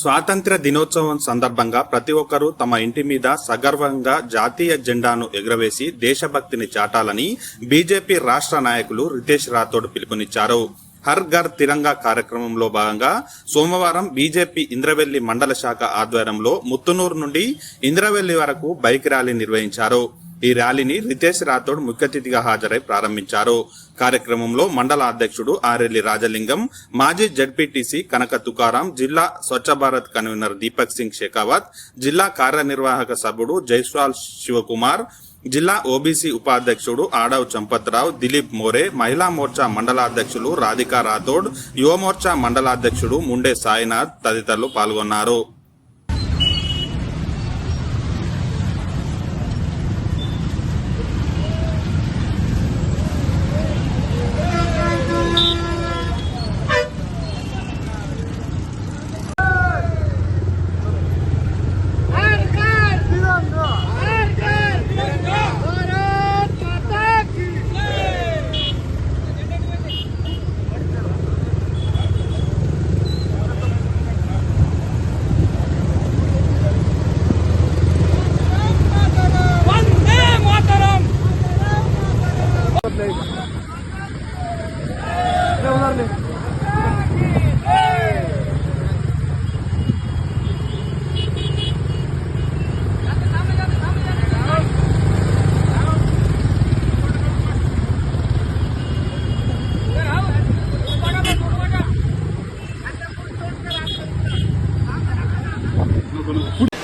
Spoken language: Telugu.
స్వాతంత్ర దినోత్సవం సందర్భంగా ప్రతి ఒక్కరూ తమ ఇంటి మీద సగర్వంగా జాతీయ జెండాను ఎగురవేసి దేశభక్తిని చాటాలని బీజేపీ రాష్ట్ర నాయకులు రితేష్ రాథోడ్ పిలుపునిచ్చారు. హర్ ఘర్ తిరంగా కార్యక్రమంలో భాగంగా సోమవారం బీజేపీ ఇంద్రవెల్లి మండల శాఖ ఆధ్వర్యంలో ముత్తునూరు నుండి ఇంద్రవెల్లి వరకు బైక్ ర్యాలీ నిర్వహించారు. ఈ ర్యాలీని రితేష్ రాథోడ్ ముఖ్య అతిథిగా హాజరై ప్రారంభించారు. కార్యక్రమంలో మండల అధ్యక్షుడు ఆరెల్లి రాజలింగం మాజీ జడ్పీటీసీ కనక తుకారాం జిల్లా స్వచ్ఛ భారత్ కన్వీనర్ దీపక్ సింగ్ షెకావత్ జిల్లా కార్యనిర్వాహక సభ్యుడు జైస్వాల్ శివకుమార్ జిల్లా ఓబీసీ ఉపాధ్యక్షుడు ఆడవ్ చంపత్రావు దిలీప్ మోరే మహిళా మోర్చా మండలాధ్యక్షులు రాధికా రాథోడ్ యువమోర్చా మండలాధ్యక్షుడు ముండే సాయినాథ్ తదితరులు పాల్గొన్నారు. leuk. Wel naar leuk. Thank you.